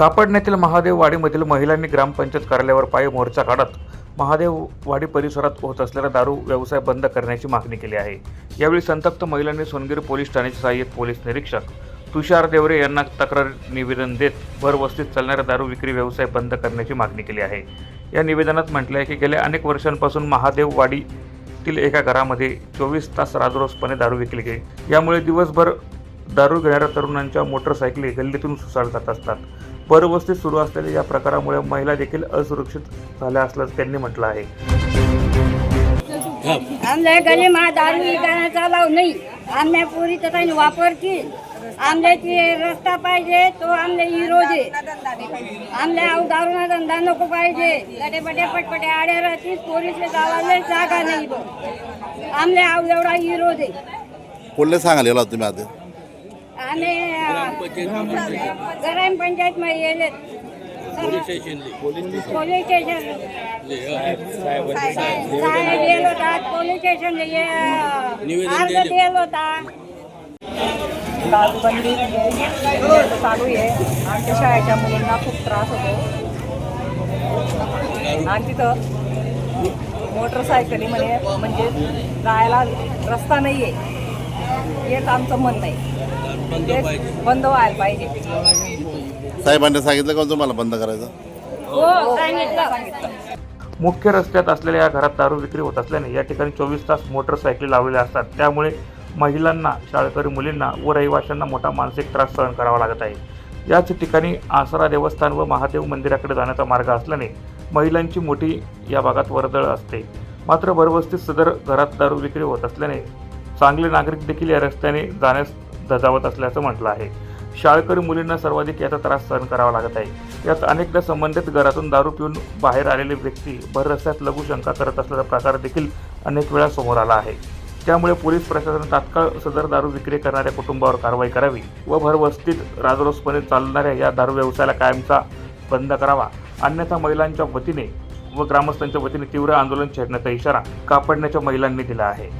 कापडण्यातील महादेववाडीमधील महिलांनी ग्रामपंचायत कार्यालयावर पायी मोर्चा काढत महादेव वाडी परिसरात होत असलेला दारू व्यवसाय बंद करण्याची मागणी केली आहे. यावेळी संतप्त महिलांनी सोनगिरी पोलीस ठाण्याचे सहाय्यक पोलीस निरीक्षक तुषार देवरे यांना तक्रार निवेदन देत भरवस्तीत चालणारा दारू विक्री व्यवसाय बंद करण्याची मागणी केली आहे. या निवेदनात म्हटले आहे की गेल्या अनेक वर्षांपासून महादेववाडीतील एका घरामध्ये चोवीस तास राजरोसपणे दारू विकली गेली. यामुळे दिवसभर दारू घेणाऱ्या तरुणांच्या मोटरसायकली गल्लीतून सुसाट जात असतात. परवस्तीत सुरू असलेल्या या प्रकारामुळे महिला देखील असुरक्षित झाल्या असल्याचं त्यांनी म्हटलं आहे. आमच्या गली मा दारू विकण्याचा लाव नाही. आमच्या पुरी आमल्याची रस्ता पाहिजे तो आमले विरोध आहे आमल्या दारूना धंदा नको पाहिजे. गटे बटे पटपटे आड्या राहतील पोरीसले जावायला जागा नाही आमल्या आऊ एवढा विरोध आहे कोल्हे सांगायला तुम्ही आता अर्ज दिलो. होता. दारूबंदी म्हणजे चालू आहे. आमच्या शाळेच्या मुलींना खूप त्रास होतो. आणि तिथं मोटरसायकलीमध्ये म्हणजे जायला रस्ता नाही आहे हेच आमचं म्हणणं आहे. ते बंद व्हायला पाहिजे. साहेबांनी सांगितलं का तुम्हाला बंद करायचं? हो सांगितलं. मुख्य रस्त्यात असलेल्या या घरात दारू विक्री होत असल्याने या ठिकाणी चोवीस तास मोटरसायकली लावलेल्या असतात. त्यामुळे महिलांना शाळकरी मुलींना व रहिवाशांना मोठा मानसिक त्रास सहन करावा लागत आहे. याच ठिकाणी आसरा देवस्थान व महादेव मंदिराकडे जाण्याचा मार्ग असल्याने महिलांची मोठी या भागात वर्दळ असते. मात्र भरवस्तीत सदर घरात दारू विक्री होत असल्याने चांगले नागरिक देखील या रस्त्याने जाण्यास धजावत असल्याचं म्हटलं आहे. शाळकरी मुलींना सर्वाधिक याचा त्रास सहन करावा लागत आहे. यात अनेकदा संबंधित घरातून दारू पिऊन बाहेर आलेले व्यक्ती भर रस्त्यात लघुशंका करत असल्याचा प्रकार देखील अनेक वेळा समोर आला आहे. त्यामुळे पोलीस प्रशासन तात्काळ सदर दारू विक्री करणाऱ्या कुटुंबावर कारवाई करावी व भरवस्तीत राजरोसपणे चालणाऱ्या या दारू व्यवसायाला कायमचा बंद करावा. अन्यथा महिलांच्या वतीने व ग्रामस्थांच्या वतीने तीव्र आंदोलन छेडण्याचा इशारा कापडण्याच्या महिलांनी दिला आहे.